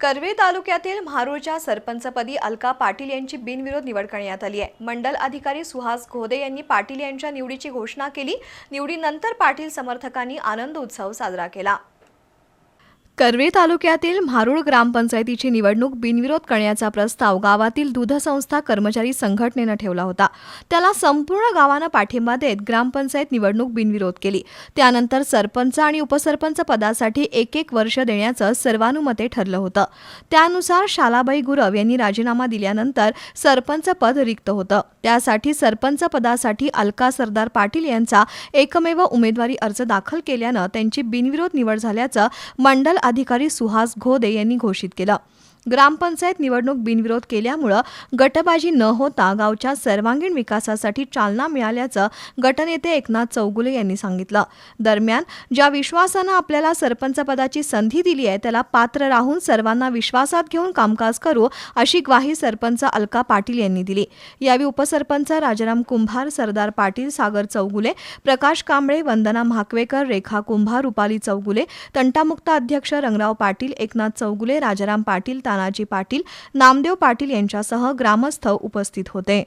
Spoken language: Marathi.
करवी तालुक्यातील म्हारूळच्या सरपंचपदी अलका पाटील यांची बिनविरोध निवड करण्यात आली आहे. मंडल अधिकारी सुहास घोदे यांनी पाटील यांच्या निवडीची घोषणा केली. निवडीनंतर पाटील समर्थकांनी आनंद उत्सव साजरा केला. कर्वे तालुक्यातील म्हारूळ ग्रामपंचायतीची निवडणूक बिनविरोध करण्याचा प्रस्ताव गावातील दूध संस्था कर्मचारी संघटनेनं ठेवला होता. त्याला संपूर्ण गावानं पाठिंबा देत ग्रामपंचायत निवडणूक बिनविरोध केली. त्यानंतर सरपंच आणि उपसरपंच पदासाठी एक एक वर्ष देण्याचं सर्वानुमते ठरलं होतं. त्यानुसार शालाबाई गुरव यांनी राजीनामा दिल्यानंतर सरपंच पद रिक्त होतं. त्यासाठी सरपंच पदासाठी अलका सरदार पाटील यांचा एकमेव उमेदवारी अर्ज दाखल केल्यानं त्यांची बिनविरोध निवड झाल्याचं मंडल अधिकारी सुहास घोदे यांनी घोषित केलं. ग्रामपंचायत निवडणूक बिनविरोध केल्यामुळं गटबाजी न होता गावच्या सर्वांगीण विकासासाठी चालना मिळाल्याचं गटनेते एकनाथ चौगुले यांनी सांगितलं. दरम्यान ज्या विश्वासानं आपल्याला सरपंचपदाची संधी दिली आहे त्याला पात्र राहून सर्वांना विश्वासात घेऊन कामकाज करू अशी ग्वाही सरपंच अलका पाटील यांनी दिली. यावेळी उपसरपंच राजाराम कुंभार सरदार पाटील सागर चौगुले प्रकाश कांबळे वंदना म्हाकवेकर रेखा कुंभार रुपाली चौगुले तंटामुक्त अध्यक्ष रंगराव पाटील एकनाथ चौगुले राजाराम पाटील तानाजी पाटील नामदेव पाटील यांच्यासह ग्रामस्थ उपस्थित होते.